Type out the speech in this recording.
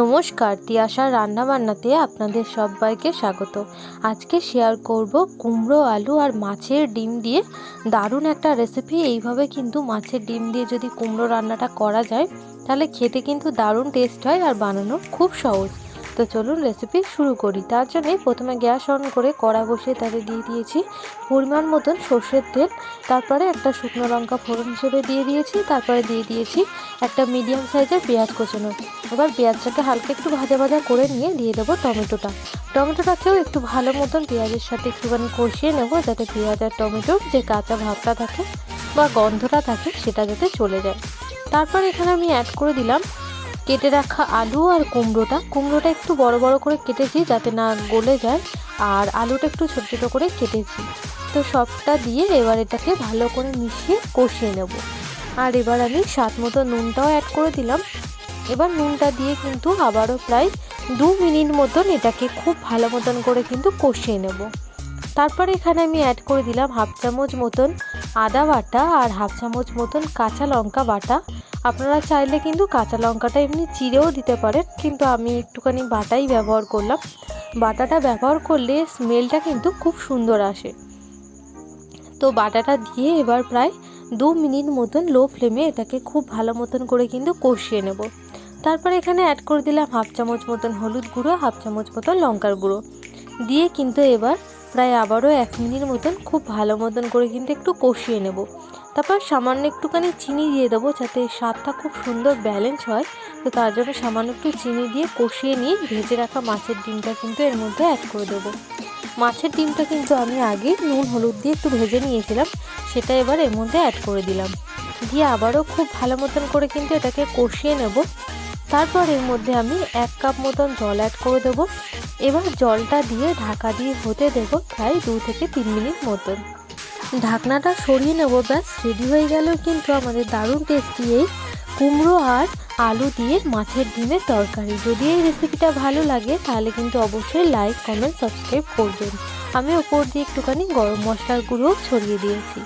নমস্কার, তিয়াশার রান্নাবান্নাতে আপনাদের সবাইকে স্বাগত। আজকে শেয়ার করব কুমড়ো, আলু আর মাছের ডিম দিয়ে। দারুণ একটা রেসিপি এইভাবে কিন্তু মাছের ডিম দিয়ে যদি কুমড়ো রান্নাটা করা যায়, তাহলে খেতে কিন্তু দারুণ টেস্ট হয় আর বানানো খুব সহজ। তো চলুন রেসিপি শুরু করি। তার জন্যে প্রথমে গ্যাস অন করে কড়া বসিয়ে তাতে দিয়ে দিয়েছি পরিমাণ মতন সর্ষের তেল। তারপরে একটা শুকনো লঙ্কা ফোড়ন হিসেবে দিয়ে দিয়েছি। তারপরে দিয়ে দিয়েছি একটা মিডিয়াম সাইজের পেঁয়াজ কোচানো। এবার পেঁয়াজটাকে হালকা একটু ভাজা ভাজা করে নিয়ে দিয়ে দেবো টমেটোটা। টমেটোটাকেও একটু ভালো মতন পেঁয়াজের সাথে একটুখানি কষিয়ে নেব যাতে পেঁয়াজ আর টমেটোর যে কাঁচা ভাবটা থাকে বা গন্ধটা থাকে সেটা যাতে চলে যায়। তারপর এখানে আমি অ্যাড করে দিলাম কেটে রাখা আলু আর কুমড়োটা। কুমড়োটা একটু বড় বড় করে কেটেছি যাতে না গলে যায়। আর আলুটা একটু ছোটো ছোটো করে কেটেছি। তো সবটা দিয়ে এবার এটাকে ভালো করে মিশিয়ে কষিয়ে নেব। আর এবার আমি স্বাদ মতো নুনটাও অ্যাড করে দিলাম। এবার নুনটা দিয়ে কিন্তু আবারও প্রায় দু মিনিট মতন এটাকে খুব ভালো মতন করে কিন্তু কষিয়ে নেব। তারপরে এখানে আমি অ্যাড করে দিলাম হাফ চামচ মতন আদা বাটা আর হাফ চামচ মতন কাঁচা লঙ্কা বাটা। আপনারা চাইলে কিন্তু কাঁচা লঙ্কাটা এমনি চিড়েও দিতে পারেন, কিন্তু আমি একটুখানি বাটাই ব্যবহার করলাম। বাটাটা ব্যবহার করলে স্মেলটা কিন্তু খুব সুন্দর আসে। তো বাটাটা দিয়ে এবার প্রায় দু মিনিট মতন লো ফ্লেমে এটাকে খুব ভালো মতন করে কিন্তু কষিয়ে নেব। তারপর এখানে অ্যাড করে দিলাম হাফ চামচ মতন হলুদ গুঁড়ো, হাফ চামচ মতন লঙ্কার গুঁড়ো। দিয়ে কিন্তু এবার প্রায় আবারও এক মিনিট মতন খুব ভালো মতন করে কিন্তু একটু কষিয়ে নেব। তারপর সামান্য একটুখানি চিনি দিয়ে দেবো যাতে স্বাদটা খুব সুন্দর ব্যালেন্স হয়। তো তার জন্য সামান্য একটু চিনি দিয়ে কষিয়ে নিয়ে ভেজে রাখা মাছের ডিমটা কিন্তু এর মধ্যে অ্যাড করে দেবো। মাছের ডিমটা কিন্তু আমি আগে নুন, হলুদ দিয়ে একটু ভেজে নিয়েছিলাম, সেটা এবার এর মধ্যে অ্যাড করে দিলাম। দিয়ে আবারও খুব ভালো মতন করে কিন্তু এটাকে কষিয়ে নেব। তারপর এর মধ্যে আমি এক কাপ মতন জল অ্যাড করে দেবো। এবার জলটা দিয়ে ঢাকা দিয়ে হতে দেবো প্রায় দু থেকে তিন মিনিট মতন। ঢাকনাটা সরিয়ে নেব, ব্যাস রেডি হয়ে গেল কিন্তু আমাদের দারুণ টেস্টি এই কুমড়ো আর আলু দিয়ে মাছের ডিমের তরকারি। যদি এই রেসিপিটা ভালো লাগে, তাহলে কিন্তু অবশ্যই লাইক কমেন্ট সাবস্ক্রাইব করবেন। আমি ওপর দিয়ে একটুখানি গরম মশলার গুঁড়ো ছড়িয়ে দিয়েছি।